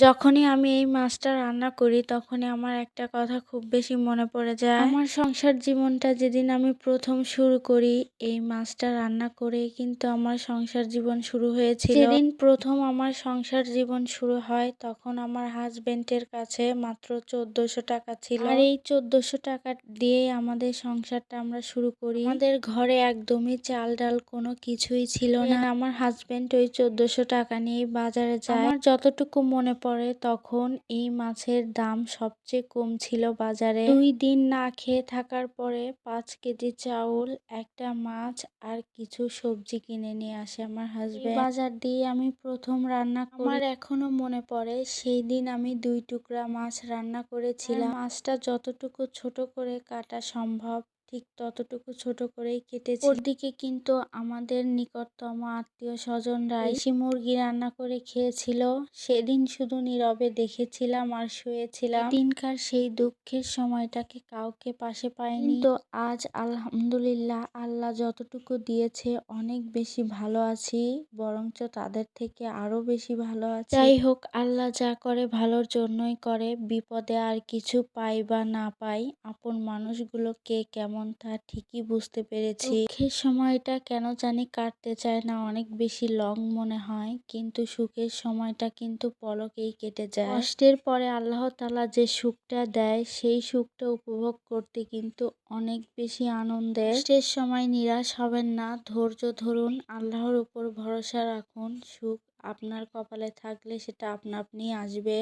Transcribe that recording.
যখনই আমি এই মাছটা রান্না করি তখনই আমার একটা কথা খুব বেশি মনে পড়ে যায়। আমার সংসার জীবনটা যেদিন আমি প্রথম শুরু করি এই মাছটা রান্না করে কিন্তু আমার সংসার জীবন শুরু হয়েছিল। যেদিন প্রথম আমার সংসার জীবন শুরু হয় তখন আমার হাজবেন্ডের কাছে মাত্র চোদ্দশো টাকা ছিল। আর এই চোদ্দশো টাকা দিয়েই আমাদের সংসারটা আমরা শুরু করি। আমাদের ঘরে একদমই চাল ডাল কোনো কিছুই ছিল না। আমার হাজবেন্ড ওই চোদ্দশো টাকা নিয়ে বাজারে যায়। আমার যতটুকু মনে পড়ে তখন এই মাছের দাম সবচেয়ে কম ছিল বাজারে। দুই দিন না খেয়ে থাকার পরে পাঁচ কেজি চাউল একটা মাছ আর কিছু সবজি কিনে নিয়ে আসে আমার হাজবেন্ড বাজার দিয়ে আমি প্রথম রান্না আমার এখনও মনে পড়ে সেই দিন আমি দুই টুকরা মাছ রান্না করেছিলাম। মাছটা যতটুকু ছোট করে কাটা সম্ভব ঠিক ততটুকু ছোট করেই কেটেছি। ওদিকে কিন্তু আমাদের নিকটতম আত্মীয় স্বজনরা দেশি মুরগি রান্না করে খেয়েছিল। সেদিন শুধু নীরবে দেখেছিলাম আর শুয়েছিলাম। দিনকার সেই দুঃখের সময়টাকে কাউকে পাশে পাইনি তো আজ আলহামদুলিল্লাহ আল্লাহ যতটুকু দিয়েছে অনেক বেশি ভালো আছি বরঞ্চ তাদের থেকে আরও বেশি ভালো আছি। যাই হোক আল্লাহ যা করে ভালোর জন্যই করে। বিপদে আর কিছু পাই বা না পাই আপন মানুষগুলোকে কেমন তা ঠিকই বুঝতে পেরেছি। দুঃখের সময়টা কেন জানি কাটতে চায় না, অনেক বেশি লং মনে হয়, কিন্তু সুখের সময়টা কিন্তু পলকেই কেটে যায়। কষ্টের পরে আল্লাহ তালা যে সুখটা দেয়, সেই সুখটা উপভোগ করতে কিন্তু অনেক বেশি আনন্দের। কষ্টের সময় নিরাশ হবেন না, ধৈর্য ধরুন, আল্লাহর উপর ভরসা রাখুন, সুখ আপনার কপালে থাকলে সেটা আপনা আপনি আসবে।